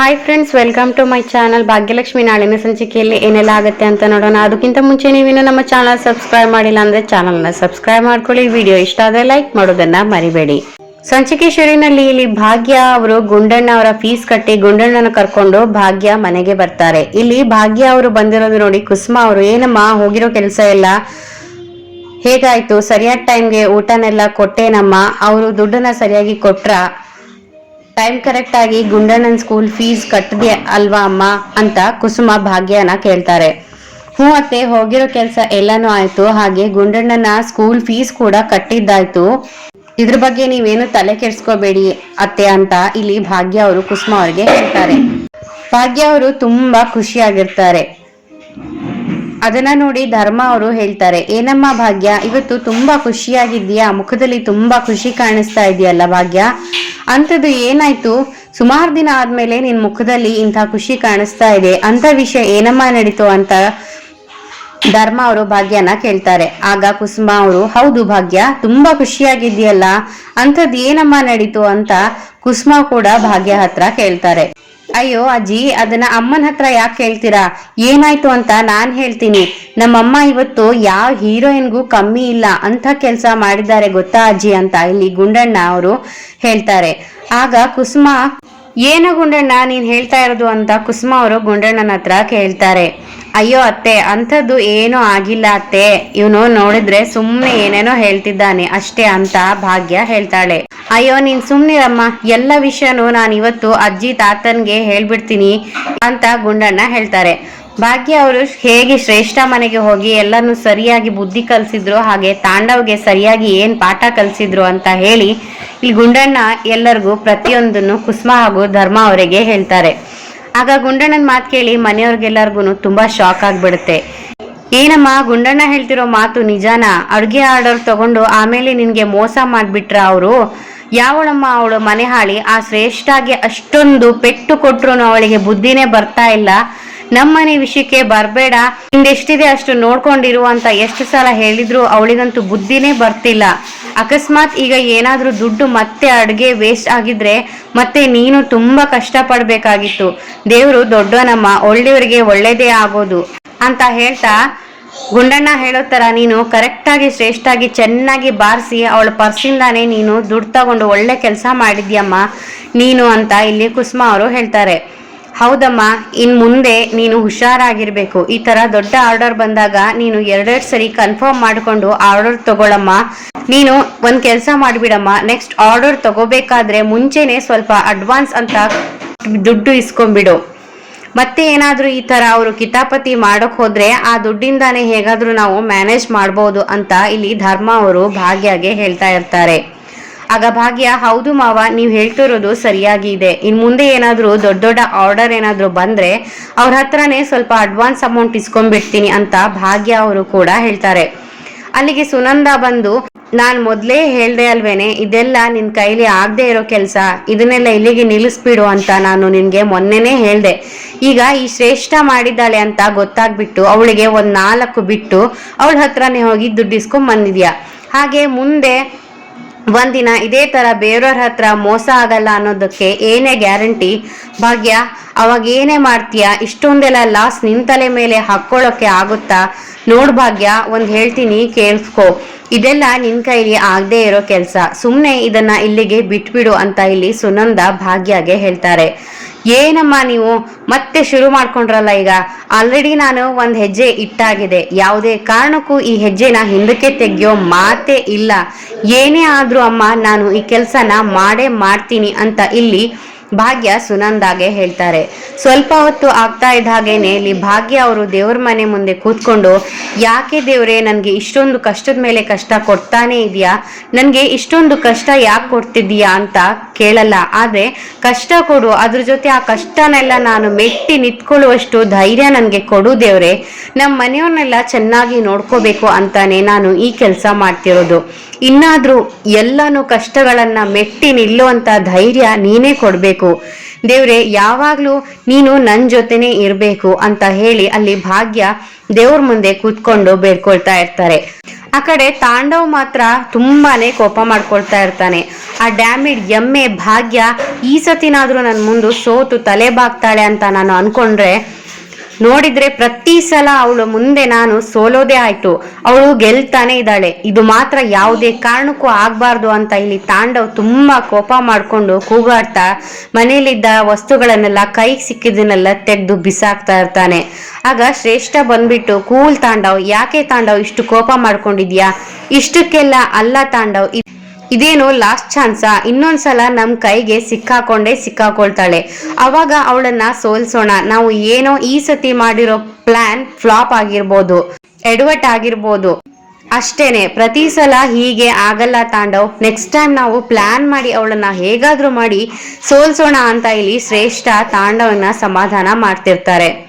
Hi friends welcome to my channel Bhagyalakshmi ನಾಳಿನ ಸಂಚಿಕೆಯಲ್ಲಿ ಏನೆಲ್ಲ ಆಗುತ್ತೆ ಅಂತ ನೋಡೋಣ. ಅದಕ್ಕಿಂತ ಮುಂಚೆ ನೀವಿನ್ನು ನಮ್ಮ ಚಾನಲ್ ಸಬ್ಸ್ಕ್ರೈಬ್ ಮಾಡಿಲ್ಲ ಅಂದ್ರೆ ಚಾನಲ್ನ ಸಬ್ಸ್ಕ್ರೈಬ್ ಮಾಡ್ಕೊಳ್ಳಿ. ವಿಡಿಯೋ ಇಷ್ಟ ಆದರೆ ಲೈಕ್ ಮಾಡೋದನ್ನ ಮರಿಬೇಡಿ. ಸಂಚಿಕೆ ಶುರುವಿನಲ್ಲಿ ಇಲ್ಲಿ ಭಾಗ್ಯ ಅವರು ಗುಂಡಣ್ಣ ಅವರ ಫೀಸ್ ಕಟ್ಟಿ ಗುಂಡಣ್ಣನ ಕರ್ಕೊಂಡು ಭಾಗ್ಯ ಮನೆಗೆ ಬರ್ತಾರೆ. ಇಲ್ಲಿ ಭಾಗ್ಯ ಅವರು ಬಂದಿರೋದು ನೋಡಿ, ಕುಸುಮಾ ಅವರು, ಏನಮ್ಮ, ಹೋಗಿರೋ ಕೆಲಸ ಎಲ್ಲ ಹೇಗಾಯ್ತು? ಸರಿಯಾದ ಟೈಮ್ಗೆ ಊಟನೆಲ್ಲ ಕೊಟ್ಟೇನಮ್ಮ? ಅವರು ದುಡ್ಡನ್ನ ಸರಿಯಾಗಿ ಕೊಟ್ರ? ಟೈಮ್ ಕರೆಕ್ಟ್ ಆಗಿ ಗುಂಡಣ್ಣನ ಸ್ಕೂಲ್ ಫೀಸ್ ಕಟ್ಟದೆ ಅಲ್ವಾ ಅಮ್ಮ ಅಂತ ಕುಸುಮ ಭಾಗ್ಯನ ಕೇಳ್ತಾರೆ. ಹ್ಞೂ ಅತ್ತೆ, ಹೋಗಿರೋ ಕೆಲಸ ಎಲ್ಲಾನು ಆಯ್ತು, ಹಾಗೆ ಗುಂಡಣ್ಣನ ಸ್ಕೂಲ್ ಫೀಸ್ ಕೂಡ ಕಟ್ಟಿದ್ದಾಯ್ತು. ಇದ್ರ ಬಗ್ಗೆ ನೀವೇನು ತಲೆ ಕೆಡ್ಸ್ಕೋಬೇಡಿ ಅತ್ತೆ ಅಂತ ಇಲ್ಲಿ ಭಾಗ್ಯ ಅವರು ಕುಸುಮ ಅವ್ರಿಗೆ ಹೇಳ್ತಾರೆ. ಭಾಗ್ಯ ಅವರು ತುಂಬಾ ಖುಷಿಯಾಗಿರ್ತಾರೆ. ಅದನ್ನ ನೋಡಿ ಧರ್ಮ ಅವರು ಹೇಳ್ತಾರೆ, ಏನಮ್ಮ ಭಾಗ್ಯ, ಇವತ್ತು ತುಂಬಾ ಖುಷಿಯಾಗಿದ್ಯಾ ಮುಖದಲ್ಲಿ ತುಂಬಾ ಖುಷಿ ಕಾಣಿಸ್ತಾ ಇದೆಯಲ್ಲ ಭಾಗ್ಯ? ಅಂಥದ್ದು ಏನಾಯ್ತು? ಸುಮಾರು ದಿನ ಆದ್ಮೇಲೆ ನಿನ್ ಮುಖದಲ್ಲಿ ಇಂಥ ಖುಷಿ ಕಾಣಿಸ್ತಾ ಇದೆ. ಅಂತ ವಿಷಯ ಏನಮ್ಮ ನಡೀತು ಅಂತ ಧರ್ಮ ಅವರು ಭಾಗ್ಯನ ಕೇಳ್ತಾರೆ. ಆಗ ಕುಸುಮ ಅವರು, ಹೌದು ಭಾಗ್ಯ, ತುಂಬಾ ಖುಷಿಯಾಗಿದ್ಯಲ್ಲ ಅಂಥದ್ದು ಏನಮ್ಮ ನಡೀತು? ಅಂತ ಕುಸುಮ ಕೂಡ ಭಾಗ್ಯ ಹತ್ರ ಕೇಳ್ತಾರೆ. ಅಯ್ಯೋ ಅಜ್ಜಿ, ಅದನ್ನ ಅಮ್ಮನ ಹತ್ರ ಯಾಕೆ ಹೇಳ್ತೀರಾ? ಏನಾಯ್ತು ಅಂತ ನಾನ್ ಹೇಳ್ತೀನಿ. ನಮ್ಮಮ್ಮ ಇವತ್ತು ಯಾವ ಹೀರೋಯಿನ್ಗೂ ಕಮ್ಮಿ ಇಲ್ಲ ಅಂತ ಕೆಲಸ ಮಾಡಿದ್ದಾರೆ ಗೊತ್ತಾ ಅಜ್ಜಿ ಅಂತ ಇಲ್ಲಿ ಗುಂಡಣ್ಣ ಅವರು ಹೇಳ್ತಾರೆ. ಆಗ ಕುಸುಮ, ಏನ ಗುಂಡಣ್ಣ, ನೀನ್ ಹೇಳ್ತಾ ಇರೋದು ಅಂತ ಕುಸುಮ ಅವರು ಗುಂಡಣ್ಣನ ಹತ್ರ ಕೇಳ್ತಾರೆ. ಅಯ್ಯೋ ಅತ್ತೆ, ಅಂಥದ್ದು ಏನೂ ಆಗಿಲ್ಲ ಅತ್ತೆ. ಇವನು ನೋಡಿದ್ರೆ ಸುಮ್ಮನೆ ಏನೇನೋ ಹೇಳ್ತಿದ್ದಾನೆ ಅಷ್ಟೇ ಅಂತ ಭಾಗ್ಯ ಹೇಳ್ತಾಳೆ. ಅಯ್ಯೋ, ನೀನ್ ಸುಮ್ನಿರಮ್ಮ ಎಲ್ಲ ವಿಷಯನೂ ನಾನು ಇವತ್ತು ಅಜ್ಜಿ ತಾತನ್ಗೆ ಹೇಳ್ಬಿಡ್ತೀನಿ ಅಂತ ಗುಂಡಣ್ಣ ಹೇಳ್ತಾರೆ. ಭಾಗ್ಯ ಅವರು ಹೇಗೆ ಶ್ರೇಷ್ಠ ಮನೆಗೆ ಹೋಗಿ ಎಲ್ಲಾನು ಸರಿಯಾಗಿ ಬುದ್ಧಿ ಕಲಿಸಿದ್ರು, ಹಾಗೆ ತಾಂಡವ್ಗೆ ಸರಿಯಾಗಿ ಏನ್ ಪಾಠ ಕಲಿಸಿದ್ರು ಅಂತ ಹೇಳಿ ಇಲ್ಲಿ ಗುಂಡಣ್ಣ ಎಲ್ಲರಿಗೂ ಪ್ರತಿಯೊಂದನ್ನು ಕುಸುಮ ಹಾಗೂ ಧರ್ಮ ಅವರಿಗೆ ಹೇಳ್ತಾರೆ. ಆಗ ಗುಂಡಣ್ಣನ ಮಾತು ಕೇಳಿ ಮನೆಯವ್ರಿಗೆಲ್ಲರಿಗೂ ತುಂಬಾ ಶಾಕ್ ಆಗ್ಬಿಡುತ್ತೆ. ಏನಮ್ಮ, ಗುಂಡಣ್ಣ ಹೇಳ್ತಿರೋ ಮಾತು ನಿಜಾನ? ಅಡುಗೆ ಆರ್ಡರ್ ತಗೊಂಡು ಆಮೇಲೆ ನಿನ್ಗೆ ಮೋಸ ಮಾಡ್ಬಿಟ್ರ ಅವರು? ಯಾವಳಮ್ಮ, ಅವಳು ಮನೆ ಹಾಳಿ. ಆ ಶ್ರೇಷ್ಠಾಗೆ ಅಷ್ಟೊಂದು ಪೆಟ್ಟು ಕೊಟ್ರು ಅವಳಿಗೆ ಬುದ್ಧಿನೇ ಬರ್ತಾ ಇಲ್ಲ. ನಮ್ಮನೆ ವಿಷಯಕ್ಕೆ ಬರಬೇಡ. ಹಿಂದೆಷ್ಟಿದೆ ಅಷ್ಟು ನೋಡ್ಕೊಂಡಿರು ಅಂತ ಎಷ್ಟು ಸಲ ಹೇಳಿದ್ರು ಅವಳಿಗಂತೂ ಬುದ್ಧಿನೇ ಬರ್ತಿಲ್ಲ. ಅಕಸ್ಮಾತ್ ಈಗ ಏನಾದ್ರೂ ದುಡ್ಡು ಮತ್ತೆ ಅಡುಗೆ ವೇಸ್ಟ್ ಆಗಿದ್ರೆ ಮತ್ತೆ ನೀನು ತುಂಬಾ ಕಷ್ಟಪಡಬೇಕಾಗಿತ್ತು. ದೇವರು ದೊಡ್ಡವನಮ್ಮ ಒಳ್ಳೆಯವರಿಗೆ ಒಳ್ಳೇದೇ ಆಗೋದು. ಅಂತ ಹೇಳ್ತಾ ಗುಂಡಣ್ಣ ಹೇಳೋ ತರ ನೀನು ಕರೆಕ್ಟಾಗಿ ಶ್ರೇಷ್ಠಾಗಿ ಚೆನ್ನಾಗಿ ಬಾರಿಸಿ ಅವಳ ಪರ್ಸಿಂದಾನೇ ನೀನು ದುಡ್ಡು ತಗೊಂಡು ಒಳ್ಳೆ ಕೆಲಸ ಮಾಡಿದ್ಯಮ್ಮ ನೀನು ಅಂತ ಇಲ್ಲಿ ಕುಸುಮ ಅವರು ಹೇಳ್ತಾರೆ. ಹೌದಮ್ಮ, ಇನ್ ಮುಂದೆ ನೀನು ಹುಷಾರಾಗಿರ್ಬೇಕು. ಈ ತರ ದೊಡ್ಡ ಆರ್ಡರ್ ಬಂದಾಗ ನೀನು ಎರಡೆರಡು ಸರಿ ಕನ್ಫರ್ಮ್ ಮಾಡಿಕೊಂಡು ಆರ್ಡರ್ ತಗೊಳಮ್ಮ. ನೀನು ಒಂದು ಕೆಲಸ ಮಾಡಿಬಿಡಮ್ಮ ನೆಕ್ಸ್ಟ್ ಆರ್ಡರ್ ತಗೋಬೇಕಾದ್ರೆ ಮುಂಚೆನೆ ಸ್ವಲ್ಪ ಅಡ್ವಾನ್ಸ್ ಅಂತ ದುಡ್ಡು ಇಸ್ಕೊಂಡ್ಬಿಡು. ಮತ್ತೆ ಏನಾದರೂ ಈ ತರ ಅವರು ಕಿತಾಪತಿ ಮಾಡಕ್ ಹೋದರೆ ಆ ದುಡ್ಡಿಂದಾನೇ ಹೇಗಾದರೂ ನಾವು ಮ್ಯಾನೇಜ್ ಮಾಡ್ಬೋದು ಅಂತ ಇಲ್ಲಿ ಧರ್ಮ ಅವರು ಭಾಗ್ಯಗೆ ಹೇಳ್ತಾ ಇರ್ತಾರೆ. ಆಗ ಭಾಗ್ಯ, ಹೌದು ಮಾವ, ನೀವು ಹೇಳ್ತಿರೋದು ಸರಿಯಾಗಿ ಇದೆ. ಇನ್ನು ಮುಂದೆ ಏನಾದರೂ ದೊಡ್ಡ ದೊಡ್ಡ ಆರ್ಡರ್ ಏನಾದರೂ ಬಂದ್ರೆ ಅವ್ರ ಹತ್ರನೇ ಸ್ವಲ್ಪ ಅಡ್ವಾನ್ಸ್ ಅಮೌಂಟ್ ಇಸ್ಕೊಂಡ್ಬಿಡ್ತೀನಿ ಅಂತ ಭಾಗ್ಯ ಅವರು ಕೂಡ ಹೇಳ್ತಾರೆ. ಅಲ್ಲಿಗೆ ಸುನಂದ ಬಂದು, ನಾನ್ ಮೊದ್ಲೇ ಹೇಳ್ದೆ ಅಲ್ವೇನೆ, ಇದೆಲ್ಲ ನಿನ್ ಕೈಲಿ ಆಗದೆ ಇರೋ ಕೆಲಸ, ಇದನ್ನೆಲ್ಲ ಇಲ್ಲಿಗೆ ನಿಲ್ಲಿಸ್ಬಿಡು ಅಂತ ನಾನು ನಿನ್ಗೆ ಮೊನ್ನೆನೇ ಹೇಳ್ದೆ. ಈಗ ಈ ಶ್ರೇಷ್ಠ ಮಾಡಿದ್ದಾಳೆ ಅಂತ ಗೊತ್ತಾಗ್ಬಿಟ್ಟು, ಅವಳಿಗೆ ಒಂದ್ ನಾಲ್ಕು ಬಿಟ್ಟು, ಅವಳ ಹತ್ರನೇ ಹೋಗಿ ದುಡ್ಡಿಸ್ಕೊಂಡ್ ಬಂದಿದ್ಯಾ? ಹಾಗೆ ಮುಂದೆ ಒಂದಿನ ಇದೇ ತರ ಬೇರೆಯವ್ರ ಹತ್ರ ಮೋಸ ಆಗಲ್ಲ ಅನ್ನೋದಕ್ಕೆ ಏನೇ ಗ್ಯಾರಂಟಿ? ಭಾಗ್ಯ, ಅವಾಗ ಏನೇ ಮಾಡ್ತೀಯ? ಇಷ್ಟೊಂದೆಲ್ಲ ಲಾಸ್ ನಿನ್ ತಲೆ ಮೇಲೆ ಹಾಕೊಳ್ಳೋಕೆ ಆಗುತ್ತಾ? ನೋಡ್ ಭಾಗ್ಯ, ಒಂದ್ ಹೇಳ್ತೀನಿ, ಕೇಳಿಸ್ಕೋ. ಇದೆಲ್ಲ ನಿನ್ ಕೈಲಿ ಆಗದೆ ಇರೋ ಕೆಲಸ. ಸುಮ್ಮನೆ ಇದನ್ನ ಇಲ್ಲಿಗೆ ಬಿಟ್ಬಿಡು ಅಂತ ಇಲ್ಲಿ ಸುನಂದ ಭಾಗ್ಯಗೆ ಹೇಳ್ತಾರೆ. ಏನಮ್ಮ ನೀವು? ಮತ್ತೆ ಶುರು ಮಾಡ್ಕೊಂಡ್ರಲ್ಲ ಈಗ? ಆಲ್ರೆಡಿ ನಾನು ಒಂದ್ ಹೆಜ್ಜೆ ಇಟ್ಟಾಗಿದೆ. ಯಾವುದೇ ಕಾರಣಕ್ಕೂ ಈ ಹೆಜ್ಜೆನ ಹಿಂದಕ್ಕೆ ತೆಗೆಯೋ ಮಾತೇ ಇಲ್ಲ. ಏನೇ ಆದ್ರೂ ಅಮ್ಮ, ನಾನು ಈ ಕೆಲಸನ ಮಾಡೇ ಮಾಡ್ತೀನಿ ಅಂತ ಇಲ್ಲಿ ಭಾಗ್ಯ ಸುನಂದಾಗೆ ಹೇಳ್ತಾರೆ. ಸ್ವಲ್ಪ ಹೊತ್ತು ಆಗ್ತಾ ಇದ್ದ ಹಾಗೇನೆ ಇಲ್ಲಿ ಭಾಗ್ಯ ಅವರು ದೇವ್ರ ಮನೆ ಮುಂದೆ ಕೂತ್ಕೊಂಡು, ಯಾಕೆ ದೇವ್ರೆ, ನನಗೆ ಇಷ್ಟೊಂದು ಕಷ್ಟದ ಮೇಲೆ ಕಷ್ಟ ಕೊಡ್ತಾನೆ ಇದೆಯಾ? ನನಗೆ ಇಷ್ಟೊಂದು ಕಷ್ಟ ಯಾಕೆ ಕೊಡ್ತಿದ್ದೀಯಾ? ಅಂತ ಕೇಳಲ್ಲ. ಆದರೆ ಕಷ್ಟ ಕೊಡು, ಅದ್ರ ಜೊತೆ ಆ ಕಷ್ಟನೆಲ್ಲ ನಾನು ಮೆಟ್ಟಿ ನಿಂತ್ಕೊಳ್ಳುವಷ್ಟು ಧೈರ್ಯ ನನಗೆ ಕೊಡು ದೇವ್ರೆ. ನಮ್ಮ ಮನೆಯವ್ರನ್ನೆಲ್ಲ ಚೆನ್ನಾಗಿ ನೋಡ್ಕೋಬೇಕು ಅಂತಾನೆ ನಾನು ಈ ಕೆಲಸ ಮಾಡ್ತಿರೋದು. ಇನ್ನಾದ್ರೂ ಎಲ್ಲಾನು ಕಷ್ಟಗಳನ್ನ ಮೆಟ್ಟಿ ನಿಲ್ಲುವಂತ ಧೈರ್ಯ ನೀನೇ ಕೊಡಬೇಕು. ದೇವ್ರೆ, ಯಾವಾಗ್ಲೂ ನೀನು ನನ್ನ ಜೊತೆನೇ ಇರಬೇಕು ಅಂತ ಹೇಳಿ ಅಲ್ಲಿ ಭಾಗ್ಯ ದೇವ್ರ ಮುಂದೆ ಕೂತ್ಕೊಂಡು ಬೇಡ್ಕೊಳ್ತಾ ಇರ್ತಾರೆ. ಆ ಕಡೆ ತಾಂಡವ್ ಮಾತ್ರ ತುಂಬಾನೇ ಕೋಪ ಮಾಡ್ಕೊಳ್ತಾ ಇರ್ತಾನೆ. ಆ ಡ್ಯಾಮಿಡ್ ಎಮ್ಮೆ ಭಾಗ್ಯ ಈ ಸತಿನಾದ್ರೂ ನನ್ನ ಮುಂದೆ ಸೋತು ತಲೆ ಬಾಗ್ತಾಳೆ ಅಂತ ನಾನು ಅನ್ಕೊಂಡ್ರೆ ನೋಡಿದ್ರೆ ಪ್ರತಿ ಸಲ ಅವಳು ಮುಂದೆ ನಾನು ಸೋಲೋದೇ ಆಯ್ತು. ಅವಳು ಗೆಲ್ತಾನೆ ಇದ್ದಾಳೆ. ಇದು ಮಾತ್ರ ಯಾವುದೇ ಕಾರಣಕ್ಕೂ ಆಗ್ಬಾರ್ದು ಅಂತ ಇಲ್ಲಿ ತಾಂಡವ್ ತುಂಬಾ ಕೋಪ ಮಾಡ್ಕೊಂಡು ಕೂಗಾಡ್ತಾ ಮನೆಯಲ್ಲಿದ್ದ ವಸ್ತುಗಳನ್ನೆಲ್ಲ ಕೈಗೆ ಸಿಕ್ಕಿದ್ದನ್ನೆಲ್ಲ ತೆಗೆದು ಬಿಸಾಕ್ತಾ ಇರ್ತಾನೆ. ಆಗ ಶ್ರೇಷ್ಠ ಬಂದ್ಬಿಟ್ಟು, ಕೂಲ್ ತಾಂಡವ್, ಯಾಕೆ ತಾಂಡವ್ ಇಷ್ಟು ಕೋಪ ಮಾಡ್ಕೊಂಡಿದ್ಯಾ? ಇಷ್ಟಕ್ಕೆಲ್ಲ ಅಲ್ಲ ತಾಂಡವ್ ಇದೇನು ಲಾಸ್ಟ್ ಚಾನ್ಸಾ ಇನ್ನೊಂದ್ಸಲ ನಮ್ ಕೈಗೆ ಸಿಕ್ಕಾಕೊಂಡೇ ಸಿಕ್ಕಾಕೊಳ್ತಾಳೆ. ಅವಾಗ ಅವಳನ್ನ ಸೋಲ್ಸೋಣ. ನಾವು ಏನೋ ಈ ಸತಿ ಮಾಡಿರೋ ಪ್ಲಾನ್ ಫ್ಲಾಪ್ ಆಗಿರ್ಬೋದು. ಎಡವಟ್ ಆಗಿರ್ಬೋದು. ಅಷ್ಟೇನೆ. ಪ್ರತಿ ಸಲ ಹೀಗೆ ಆಗಲ್ಲ ತಾಂಡವ್. ನೆಕ್ಸ್ಟ್ ಟೈಮ್ ನಾವು ಪ್ಲಾನ್ ಮಾಡಿ ಅವಳನ್ನ ಹೇಗಾದ್ರೂ ಮಾಡಿ ಸೋಲ್ಸೋಣ ಅಂತ ಇಲ್ಲಿ ಶ್ರೇಷ್ಠ ತಾಂಡವನ್ನ ಸಮಾಧಾನ ಮಾಡ್ತಿರ್ತಾರೆ.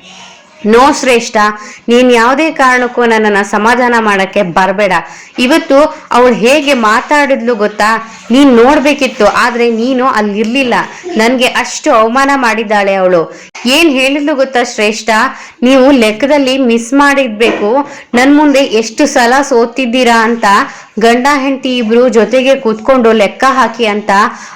ನೋ ಶ್ರೇಷ್ಠ, ನೀನ್ ಯಾವುದೇ ಕಾರಣಕ್ಕೂ ನನ್ನನ್ನ ಸಮಾಧಾನ ಮಾಡಕ್ಕೆ ಬರಬೇಡ. ಇವತ್ತು ಅವಳು ಹೇಗೆ ಮಾತಾಡಿದ್ಲು ಗೊತ್ತಾ? ನೀನ್ ನೋಡ್ಬೇಕಿತ್ತು, ಆದ್ರೆ ನೀನು ಅಲ್ಲಿರ್ಲಿಲ್ಲ. ನನ್ಗೆ ಅಷ್ಟು ಅವಮಾನ ಮಾಡಿದ್ದಾಳೆ ಅವಳು. ಏನ್ ಹೇಳಿದ್ಲು ಗೊತ್ತಾ ಶ್ರೇಷ್ಠ? ನೀವು ಲೆಕ್ಕದಲ್ಲಿ ಮಿಸ್ ಮಾಡಿರ್ಬೇಕು. ನನ್ ಮುಂದೆ ಎಷ್ಟು ಸಲ ಸೋತಿದ್ದೀರಾ ಅಂತ ಗಂಡ ಹೆಂಡತಿ ಇಬ್ರು ಜೊತೆಗೆ ಕೂತ್ಕೊಂಡು ಲೆಕ್ಕ ಹಾಕಿ ಅಂತ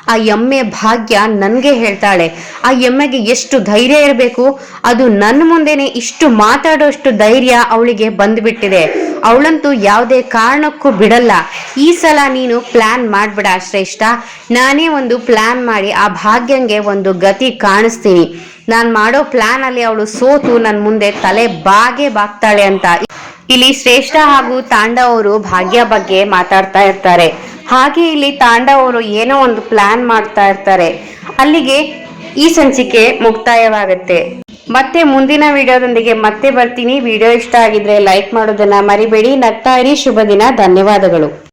ಆ ಎಮ್ಮೆ ಭಾಗ್ಯ ನನ್ಗೆ ಹೇಳ್ತಾಳೆ. ಆ ಎಮ್ಮೆಗೆ ಎಷ್ಟು ಧೈರ್ಯ ಇರಬೇಕು? ಅದು ನನ್ನ ಮುಂದೆನೆ ಇಷ್ಟು ಮಾತಾಡೋಷ್ಟು ಧೈರ್ಯ ಅವಳಿಗೆ ಬಂದ್ಬಿಟ್ಟಿದೆ. ಅವಳಂತೂ ಯಾವುದೇ ಕಾರಣಕ್ಕೂ ಬಿಡಲ್ಲ. ಈ ಸಲ ನೀನು ಪ್ಲಾನ್ ಮಾಡ್ಬಿಡ ಶ್ರೇಷ್ಠ. ನಾನೇ ಒಂದು ಪ್ಲಾನ್ ಮಾಡಿ ಆ ಭಾಗ್ಯಂಗೆ ಒಂದು ಗತಿ ಕಾಣಿಸ್ತೀನಿ. ನಾನು ಮಾಡೋ ಪ್ಲಾನ್ ಅಲ್ಲಿ ಅವಳು ಸೋತು ನನ್ನ ಮುಂದೆ ತಲೆ ಬಾಗೆ ಬಾಗ್ತಾಳೆ ಅಂತ. ಇಲ್ಲಿ ಶ್ರೇಷ್ಠ ಹಾಗೂ ತಾಂಡವ್ ಅವರು ಭಾಗ್ಯ ಬಗ್ಗೆ ಮಾತಾಡ್ತಾ ಇರ್ತಾರೆ. ಹಾಗೆ ಇಲ್ಲಿ ತಾಂಡವ್ ಅವರು ಏನೋ ಒಂದು ಪ್ಲಾನ್ ಮಾಡ್ತಾ ಇರ್ತಾರೆ. ಅಲ್ಲಿಗೆ ಈ ಸಂಚಿಕೆ ಮುಕ್ತಾಯವಾಗುತ್ತೆ. ಮತ್ತೆ ಮುಂದಿನ ವಿಡಿಯೋದೊಂದಿಗೆ ಮತ್ತೆ ಬರ್ತೀನಿ. ವಿಡಿಯೋ ಇಷ್ಟ ಆಗಿದ್ರೆ ಲೈಕ್ ಮಾಡೋದನ್ನ ಮರಿಬೇಡಿ. ನಗ್ತಾ ಇರಿ. ಶುಭ ದಿನ. ಧನ್ಯವಾದಗಳು.